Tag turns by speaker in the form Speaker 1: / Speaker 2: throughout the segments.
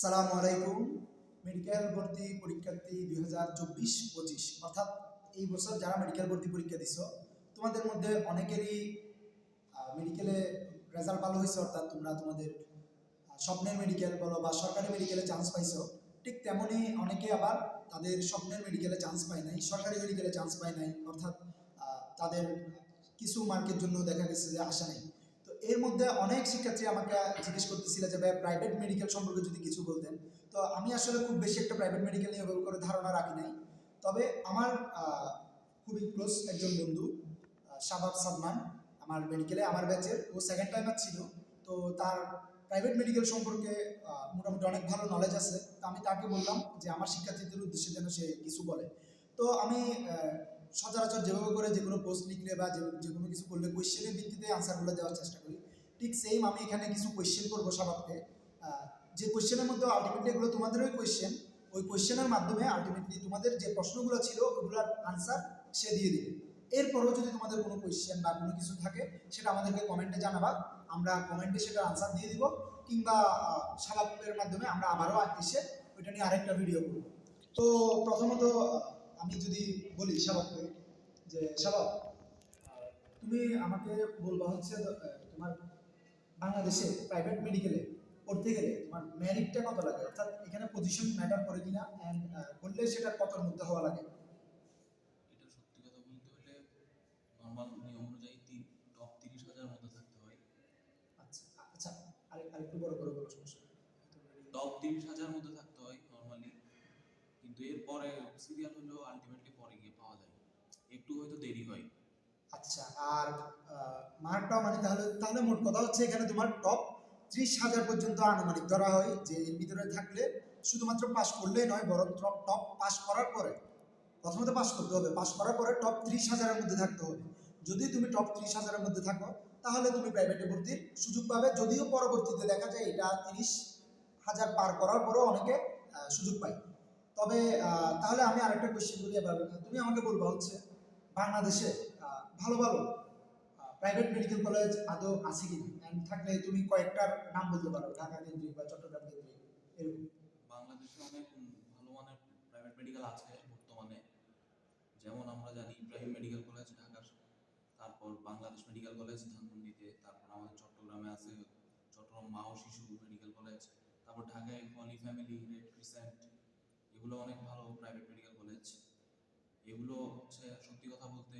Speaker 1: সালামু আলাইকুম। মেডিকেল ভর্তি পরীক্ষার্থী দুই হাজার চব্বিশ পঁচিশ। অর্থাৎ এই বছর যারা মেডিকেল ভর্তি পরীক্ষা দিছ, তোমাদের মধ্যে অনেকেরই মেডিকেলে রেজাল্ট ভালো হয়েছে, অর্থাৎ তোমরা তোমাদের স্বপ্নের মেডিকেল বলো বা সরকারি মেডিকেলে চান্স পাইছো। ঠিক তেমনই অনেকে আবার তাদের স্বপ্নের মেডিকেলে চান্স পায় নাই, সরকারি মেডিকেলে চান্স পায় নাই, অর্থাৎ তাদের কিছু মার্কের জন্য দেখা গেছে যে আসা নাই। এর মধ্যে অনেক শিক্ষার্থী আমাকে জিজ্ঞেস করতেছিল যে ভাই প্রাইভেট মেডিকেল সম্পর্কে যদি কিছু বলতেন। তো আমি আসলে খুব বেশি একটা প্রাইভেট মেডিকেল নিয়ে করে ধারণা রাখি নাই। তবে আমার খুবই ক্লোজ একজন বন্ধু আহ, শাবাব সাদমান আমার মেডিকেলে আমার ব্যাচের ও সেকেন্ড টাইমার ছিল। তো তার প্রাইভেট মেডিকেল সম্পর্কে মোটামুটি অনেক ভালো নলেজ আছে। তো আমি তাকে বললাম যে আমার শিক্ষার্থীদের উদ্দেশ্যে যেন সে কিছু বলে। তো আমি সচরাচর যেভাবে করে যে কোনো পোস্ট লিখলে বা যে কোনো কিছু করলে কোয়েশ্চেনের ভিত্তিতে আনসারগুলো দেওয়ার চেষ্টা করি। ঠিক সেম আমি এখানে কিছু কোয়েশ্চেন করব সবাবকে যে কোয়েশ্চেনের মধ্যে আলটিমেটলি এগুলো তোমাদেরই কোয়েশ্চেন ওই কোয়েশ্চেনের মাধ্যমে আলটিমেটলি তোমাদের যে প্রশ্নগুলো ছিল ওগুলোর আনসার সে দিয়ে দিবে। এরপরেও যদি তোমাদের কোনো কোয়েশ্চেন বা কোনো কিছু থাকে, সেটা আমাদেরকে কমেন্টে জানাবা। আমরা কমেন্টে সেটার আনসার দিয়ে দিব, কিংবা সাবাবের মাধ্যমে আমরা আবারও এসে ওইটা নিয়ে আরেকটা ভিডিও করব। তো প্রথমত আমি যদি বলি সাবাবকে যে আহ, তুমি আমাকে বলবা হচ্ছে তোমার বাংলাদেশে প্রাইভেট মেডিকেলে পড়তে গেলে তোমার মেরিটটা কত লাগে? অর্থাৎ এখানে পজিশন ম্যাটার করে কিনা? অ্যান্ড করলে সেটা কতর মধ্যে হওয়া লাগে?
Speaker 2: এটা সত্যি কথা বলতে হলে নর্মাল নিয়ম অনুযায়ী টপ তিরিশ হাজার মধ্যে থাকতে হয়।
Speaker 1: আচ্ছা আচ্ছা আরে আরেকটু বড় করে বলো সমস্যা।
Speaker 2: টপ তিরিশ হাজার মধ্যে কিন্তু এরপরে সিরিয়াল হলেও আলটিমেটলি পরে গিয়ে পাওয়া যায়। একটু হয়তো দেরি হয়।
Speaker 1: আচ্ছা আর মার্কটা মানে তাহলে তাহলে মোট কথা হচ্ছে এখানে তোমার টপ ত্রিশ হাজার পর্যন্ত আনুমানিক ধরা হয় যে এর ভিতরে থাকলে শুধুমাত্র পাস করলেই নয়, বরং টপ পাস করার পরে, প্রথমত পাস করতে হবে। পাস করার পরে টপ ত্রিশ হাজারের মধ্যে থাকতে হবে। যদি তুমি টপ ত্রিশ হাজারের মধ্যে থাকো, তাহলে তুমি প্রাইভেটে ভর্তির সুযোগ পাবে। যদিও পরবর্তীতে দেখা যায় এটা তিরিশ হাজার পার করার পরেও অনেকে সুযোগ পায়। তবে তাহলে আমি আরেকটা কোয়েশ্চেন করি এবার। তুমি আমাকে বলবা হচ্ছে, বাংলাদেশে ভালো ভালো প্রাইভেট মেডিকেল কলেজ আদৌ আছে কি থাকলে তুমি কয়েকটার নাম বলতে পারো, ঢাকা কেন্দ্রিক বা চট্টগ্রাম কেন্দ্রিক
Speaker 2: বাংলাদেশে অনেক ভালো মানের প্রাইভেট মেডিকেল আছে বর্তমানে। যেমন আমরা জানি ইব্রাহিম মেডিকেল কলেজ ঢাকার, তারপর বাংলাদেশ মেডিকেল কলেজ ধানমন্ডিতে, তারপর আমাদের চট্টগ্রামে আছে, চট্টগ্রাম মা ও শিশু মেডিকেল কলেজ তারপর ঢাকায় ফ্যামিলি রেড ক্রিসেন্ট এগুলো অনেক ভালো প্রাইভেট মেডিকেল কলেজ এগুলো হচ্ছে সত্যি কথা বলতে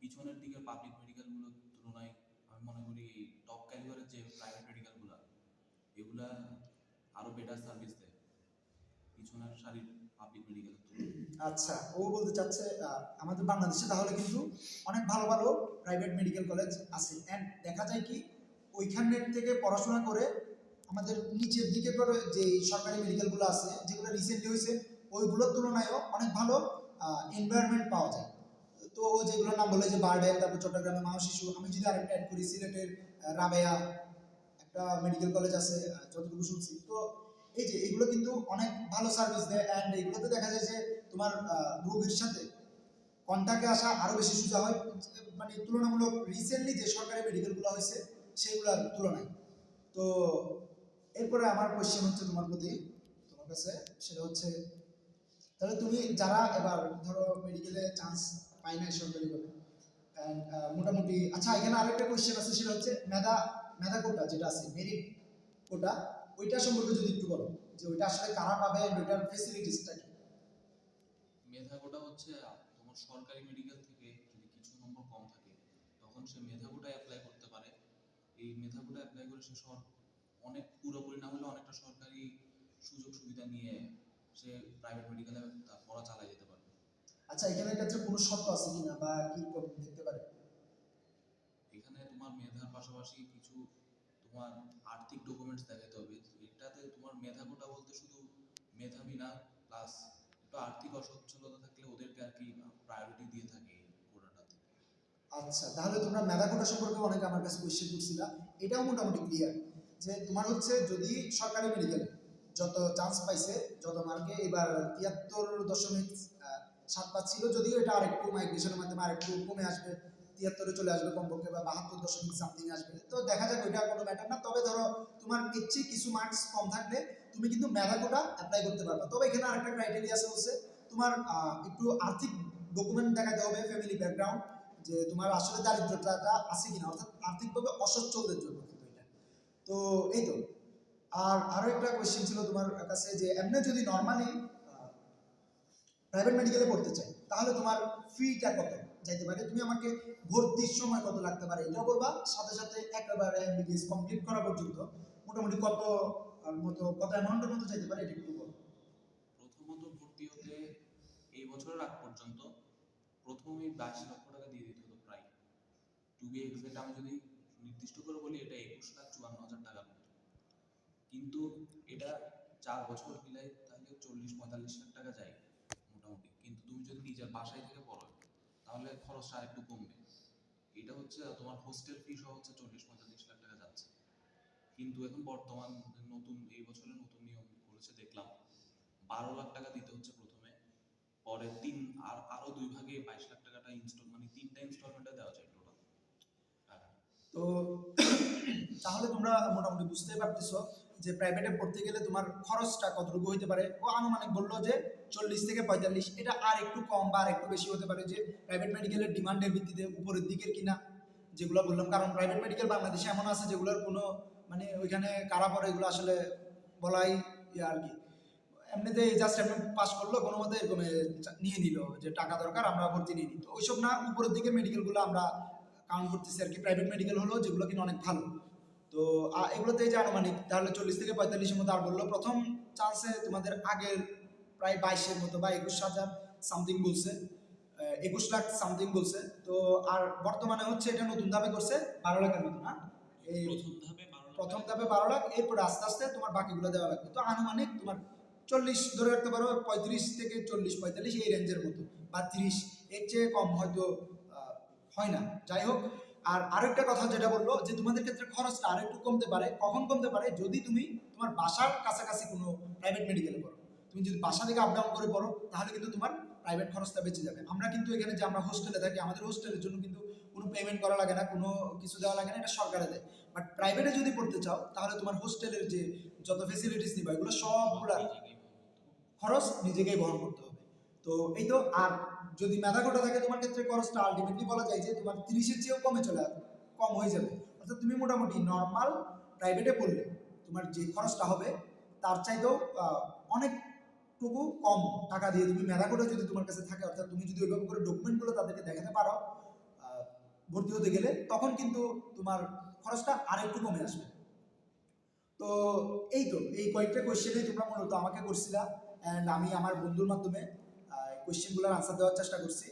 Speaker 2: পিছনের দিকে পাবলিক মেডিকেলগুলোর তুলনায় আমি মনে করি টপ ক্যালিবারের যে প্রাইভেট মেডিকেলগুলো এগুলা আরও বেটার সার্ভিস দেয় পিছনের সারির পাবলিক মেডিকেলের
Speaker 1: আচ্ছা ও বলতে চাচ্ছে আমাদের বাংলাদেশে তাহলে কিন্তু অনেক ভালো ভালো প্রাইভেট মেডিকেল কলেজ আছে। অ্যান্ড দেখা যায় কি ওইখানের থেকে পড়াশোনা করে আমাদের নিচের দিকে যে সরকারি মেডিকেলগুলো আছে, যেগুলো রিসেন্টলি হয়েছে ওইগুলোর তুলনায়ও অনেক ভালো এনভায়রনমেন্ট পাওয়া যায়। তো ও যেগুলোর নাম বলে যে বারডেম তারপর চট্টগ্রামে মা শিশু, আমি যদি আরেকটা অ্যাড করি, সিলেটের রাবেয়া, একটা মেডিকেল কলেজ আছে যতটুকু শুনছি। তো এই যে এগুলো কিন্তু অনেক ভালো সার্ভিস দেয় অ্যান্ড এগুলোতে দেখা যায় যে তোমার রোগীর সাথে কন্ট্যাক্টে আসা আরও বেশি সোজা হয়। মানে তুলনামূলক রিসেন্টলি যে সরকারি মেডিকেলগুলো হয়েছে, সেগুলোর তুলনায়। তো এরপরে আমার কোয়েশ্চেন হচ্ছে তোমার প্রতি, তোমার কাছে, সেটা হচ্ছে তাহলে তুমি যারা এবার ধরো মেডিকেলে চান্স পাই নাই সরকারিভাবে মোটামুটি আচ্ছা এখানে আরেকটা কোয়েশ্চেন আছে, সেটা হচ্ছে মেধা মেধা কোটা যেটা আছে মেরিট কোটা, ওইটা সম্পর্কে যদি একটু বলো, যে ওইটা আসলে কারা পাবে ওইটার ফেসিলিটিসটা কি?
Speaker 2: মেধাগোটা হচ্ছে, তোমার সরকারি মেডিকেল থেকে যদি কিছু নম্বর কম থাকে, তখন সে মেধাগোটা অ্যাপ্লাই করতে পারে। এই মেধাগোটা অ্যাপ্লাই করে সে অনেক পুরোপুরি না হলে অনেকটা সরকারি সুযোগ সুবিধা নিয়ে সে প্রাইভেট মেডিকেলে পড়া চালিয়ে যেতে পারবে।
Speaker 1: আচ্ছা এখানে ক্ষেত্রে কোনো শর্ত আছে বা কি দেখতে পারে?
Speaker 2: এখানে তোমার মেধার পাশাপাশি কিছু তোমার আর্থিক ডকুমেন্টস দেখাতে হবে। এটাতে তোমার মেধাগোটা বলতে শুধু মেধাবী না প্লাস একটু আর্থিক অসচ্ছলতা থাকলে ওদেরকে আর কি প্রায়োরিটি দিয়ে থাকে কোটাটাতে
Speaker 1: আচ্ছা তাহলে তোমরা মেধা কোটা সম্পর্কে অনেক আমার কাছে কোয়েশ্চেন করছিলা। এটাও মোটামুটি ক্লিয়ার যে তোমার হচ্ছে যদি সরকারি মেডিকেলে যত চান্স পাইছে, যত মার্কে এবার তিয়াত্তর দশমিক সাত পাঁচ ছিল যদিও এটা আরেকটু মাইগ্রেশনের মাধ্যমে আরেকটু কমে আসবে, তিয়াত্তরে চলে আসবে কমপক্ষে বা বাহাত্তর দশমিক সামথিং আসবে। তো দেখা যাক, ওইটা কোনো ম্যাটার না। তবে ধরো, তোমার ইচ্ছে কিছু মার্কস কম থাকলে, তুমি কিন্তু মেধা কোটা অ্যাপ্লাই করতে পারবে। তবে এখানে আরেকটা ক্রাইটেরিয়া আছে হচ্ছে তোমার একটু আর্থিক ডকুমেন্ট দেখাতে হবে ফ্যামিলি ব্যাকগ্রাউন্ড যে তোমার আসলে দারিদ্রতাটা আছে কিনা। অর্থাৎ আর্থিকভাবে অসচ্ছলদের জন্য কিন্তু এটা। তো এই তো। আর আরও একটা কোয়েশ্চেন ছিল তোমার কাছে যে, এমনি যদি নর্মালি প্রাইভেট মেডিকেলে পড়তে চাই, তাহলে তোমার ফিটা কত? যাইতে পারে, তুমি আমাকে ভর্তির সময় কত লাগতে পারে এটাও বলবা, সাথে সাথে একেবারে এমবিবিএস কমপ্লিট করা পর্যন্ত, মোটামুটি কত মতো, কত অ্যামাউন্টের মতো যেতে পারে এটা একটু বলো।
Speaker 2: প্রথমত ভর্তি হতে এই বছরের আগ পর্যন্ত প্রথমেই বাইশ লক্ষ টাকা দিয়ে দিতে হতো প্রায়। টু বি আমি যদি নির্দিষ্ট করে বলি, এটা একুশ লাখ চুয়ান্ন হাজার মতো কিন্তু এটা চার বছর মিলাই তাহলে চল্লিশ, পঁয়তাল্লিশ লাখ টাকা যায় মোটামুটি। কিন্তু তুমি যদি নিজের বাসায় থেকে পড়ো, তাহলে খরচটা আরেকটু কমবে। এটা হচ্ছে তোমার হোস্টেল ফি সহ হচ্ছে চল্লিশ, পঁয়তাল্লিশ লাখ টাকা যাচ্ছে। কিন্তু এখন বর্তমান নতুন, এই বছরের নতুন নিয়ম করেছে, দেখলাম বারো লাখ টাকা দিতে হচ্ছে প্রথমে, পরে তিন, আর আরও দুই ভাগে বাইশ লাখ টাকাটা ইনস্টল মানে তিনটা ইনস্টলমেন্টে দেওয়া যায় টোটাল
Speaker 1: তো তাহলে তোমরা মোটামুটি বুঝতেই পারতেছো যে প্রাইভেটে পড়তে গেলে তোমার খরচটা কতটুকু হতে পারে? ও আনুমানিক বলল যে চল্লিশ থেকে পঁয়তাল্লিশ। এটা আর একটু কম বা আর একটু বেশি হতে পারে যে প্রাইভেট মেডিকেলের ডিমান্ডের ভিত্তিতে উপরের দিকের কিনা, যেগুলো বললাম। কারণ প্রাইভেট মেডিকেল বাংলাদেশে এমন আছে যেগুলোর কোনো মানে ওইখানে কারা পড়ে এগুলো আসলে বলাই ইয়ে আর কি। এমনিতে জাস্ট এমনি পাস করল, কোনো মতে এরকম নিয়ে নিল যে টাকা দরকার, আমরা ভর্তি নিয়ে নিই। তো ওইসব না, উপরের দিকে মেডিকেলগুলো আমরা কাউন্ট করতেছি আর কি। প্রাইভেট মেডিকেল হলো যেগুলো কিনা অনেক ভালো। তো আ, এগুলোতে এই যে আনুমানিক তাহলে চল্লিশ থেকে পঁয়তাল্লিশের মতো আর বলল প্রথম চান্সে তোমাদের আগের প্রায় বাইশের মতো বা একুশ হাজার সামথিং বলছে একুশ লাখ সামথিং বলছে তো আর বর্তমানে হচ্ছে এটা নতুন ধাপে করছে বারো লাখের মতো না? এই
Speaker 2: প্রথম ধাপে বারো লাখ।
Speaker 1: এরপরে আস্তে আস্তে তোমার বাকিগুলো দেওয়া লাগবে। তো আনুমানিক তোমার চল্লিশ ধরে রাখতে পারো পঁয়ত্রিশ থেকে চল্লিশ পঁয়তাল্লিশ এই রেঞ্জের মতো বা তিরিশ এর চেয়ে কম হয়তো হয় না। যাই হোক আর আরেকটা কথা যেটা বলল যে তোমাদের ক্ষেত্রে খরচটা আরেকটু কমতে পারে কখন কমতে পারে? যদি তুমি তোমার বাসার কাছাকাছি কোনো প্রাইভেট মেডিকেলে পড়ো। তুমি যদি বাসা থেকে আপ ডাউন করে পড়ো তাহলে কিন্তু তোমার প্রাইভেট খরচটা বেঁচে যাবে। আমরা কিন্তু এখানে যে আমরা হোস্টেলে থাকি আমাদের হোস্টেলের জন্য কিন্তু কোনো পেমেন্ট করা লাগে না কোনো কিছু দেওয়া লাগে না এটা সরকারে দেয়। বাট প্রাইভেটে যদি পড়তে চাও তাহলে তোমার হোস্টেলের যে যত ফেসিলিটিস নিবা এগুলো সবগুলা খরচ নিজেকেই বহন করতে হবে। তো এই তো আর যদি মেধা কোটা থাকে, তোমার ক্ষেত্রে খরচটা আলটিমেটলি বলা যায় যে তোমার তিরিশের চেয়েও কমে চলে কম হয়ে যাবে। অর্থাৎ তুমি মোটামুটি নর্মাল প্রাইভেটে পড়লে তোমার যে খরচটা হবে, তার চাইতেও অনেকটুকু কম টাকা দিয়ে তুমি মেধা কোটা যদি তোমার কাছে থাকে, অর্থাৎ তুমি যদি ওইভাবে করে ডকুমেন্টগুলো তাদেরকে দেখাতে পারো ভর্তি হতে গেলে, তখন কিন্তু তোমার খরচটা আরেকটু কমে আসবে। তো এই তো, এই কয়েকটা কোয়েশ্চেনে তোমরা মূলত আমাকে করছিলা অ্যান্ড আমি আমার বন্ধুর মাধ্যমে কোয়েশ্চেনগুলোর আনসার দেওয়ার চেষ্টা করছি।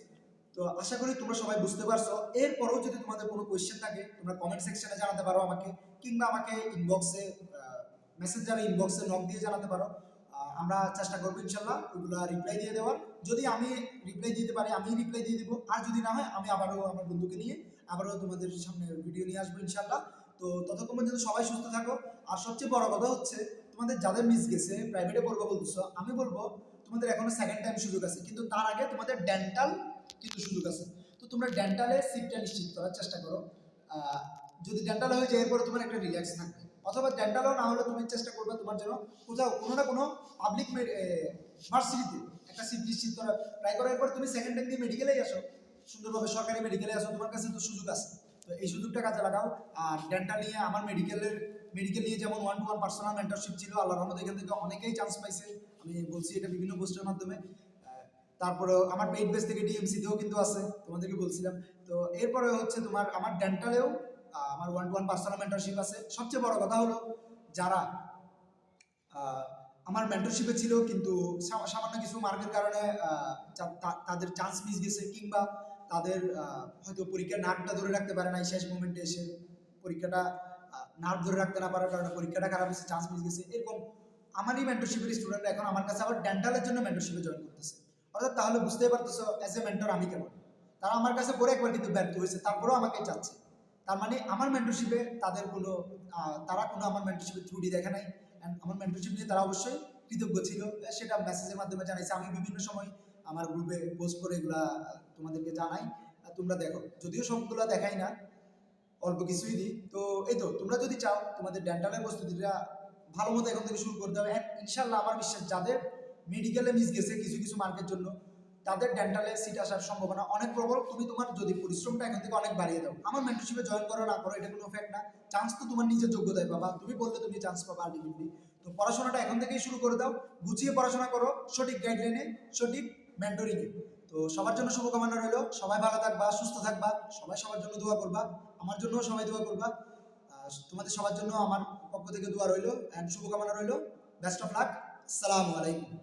Speaker 1: তো আশা করি তোমরা সবাই বুঝতে পারছ। এরপরেও যদি তোমাদের কোনো কোয়েশ্চেন থাকে, তোমরা কমেন্ট সেকশনে জানাতে পারো আমাকে, কিংবা আমাকে ইনবক্সে মেসেঞ্জারে ইনবক্সে নক দিয়ে জানাতে পারো। আমরা চেষ্টা করব ইনশাল্লাহ ওগুলো রিপ্লাই দিয়ে দেওয়ার। যদি আমি রিপ্লাই দিতে পারি আমি রিপ্লাই দিয়ে দিব। আর যদি না হয়, আমি আবারও আমার বন্ধুকে নিয়ে আবারও তোমাদের সামনে ভিডিও নিয়ে আসব ইনশাল্লাহ। তো ততক্ষণ পর্যন্ত সবাই সুস্থ থাকো। আর সবচেয়ে বড় কথা হচ্ছে, তোমাদের যাদের মিস গেছে প্রাইভেটে পড়ব বলতেছো, আমি বলব তোমাদের এখনও সেকেন্ড টাইম সুযোগ আছে, কিন্তু তার আগে তোমাদের ডেন্টাল কিন্তু সুযোগ আছে। তো তোমরা ডেন্টালে সিটটা নিশ্চিত করার চেষ্টা করো। যদি ডেন্টাল হয়ে যায়, এরপরে তোমার একটা রিল্যাক্স থাকবে। অথবা ডেন্টালও না হলে তুমি চেষ্টা করবে তোমার যেন কোথাও কোনো না কোনো পাবলিক ভার্সিটিতে একটা সিট নিশ্চিত করা ট্রাই করার পর তুমি সেকেন্ড টাইম দিয়ে মেডিকেলেই আসো। সুন্দরভাবে সরকারি মেডিকেলে আসো, তোমার কাছে তো সুযোগ আছে। তো এই সুযোগটা কাজে লাগাও। আর ডেন্টাল নিয়ে আমার মেডিকেলের মেডিকেল নিয়ে যেমন one to one personal mentorship ছিল আল্লাহ রহমত এখান থেকে অনেকেই চান্স পাইছে। আমি বলছি এটা বিভিন্ন পোস্টের মাধ্যমে। তারপরে আমার পেইড বেস থেকে ডিএমসিতেও কিন্তু আছে, তোমাদেরকে বলছিলাম। তো এরপরে হচ্ছে তোমার আমার ডেন্টালেও আমার one to one personal mentorship আছে। সবচেয়ে বড় কথা হলো যারা আমার মেন্টরশিপে ছিল কিন্তু সামান্য কিছু মার্কের কারণে তাদের চান্স মিস গেছে কিংবা তাদের হয়তো পরীক্ষার নার্ভটা ধরে রাখতে পারে নাই শেষ মোমেন্টে এসে। পরীক্ষাটা নার্ভ ধরে রাখতে না পারার কারণে পরীক্ষাটা খারাপ হয়েছে চান্স মিস গেছে। এরকম আমারই মেন্টরশিপের স্টুডেন্ট এখন আমার কাছে আবার ডেন্টালের জন্য মেন্টরশিপে জয়েন করতেছে। অর্থাৎ তাহলে বুঝতেই পারতেছো অ্যাজ এ মেন্টর আমি কেমন? তারা আমার কাছে পরে একবার কিন্তু ব্যর্থ হয়েছে, তারপরেও আমাকে চাচ্ছে। তার মানে আমার মেন্টরশিপে তাদের কোনো তারা কোনো আমার মেন্টরশিপে ত্রুটি দেখে নাই। অ্যান্ড আমার মেন্টরশিপ নিয়ে তারা অবশ্যই কৃতজ্ঞ ছিল। সেটা মেসেজের মাধ্যমে জানাইছে। আমি বিভিন্ন সময় আমার গ্রুপে পোস্ট করে এগুলা তোমাদেরকে জানাই। তোমরা দেখো, যদিও সবগুলো দেখাই না, অল্প কিছুই দিই। তো এই তো, তোমরা যদি চাও তোমাদের ডেন্টালের প্রস্তুতিটা ভালো মতো এখন থেকে শুরু করতে হবে। ইনশাল্লাহ আমার বিশ্বাস যাদের মেডিকেলে মিস গেছে কিছু কিছু মার্কের জন্য, তাদের ডেন্টালে সিট আসার সম্ভাবনা অনেক প্রবল। তুমি তোমার যদি পরিশ্রমটা এখন থেকে অনেক বাড়িয়ে দাও, আমার মেন্টরশিপে জয়েন করো না, করো, এটা কোনো ফ্যাক্ট না। চান্স তো তোমার নিজের যোগ্যতায় পাবা। তুমি বললে তুমি চান্স পাবা আলটিমেটলি তো পড়াশোনাটা এখন থেকেই শুরু করে দাও, গুছিয়ে পড়াশোনা করো, সঠিক গাইডলাইনে সঠিক মেন্টরিংয়ে তো সবার জন্য শুভকামনা রইল। সবাই ভালো থাকবা, সুস্থ থাকবা, সবাই সবার জন্য দোয়া করবা, আমার জন্যও সবাই দোয়া করবা। তোমাদের সবার জন্য আমার পক্ষ থেকে দোয়া রইল অ্যান্ড শুভকামনা রইল। বেস্ট অফ লাক আসসালামু আলাইকুম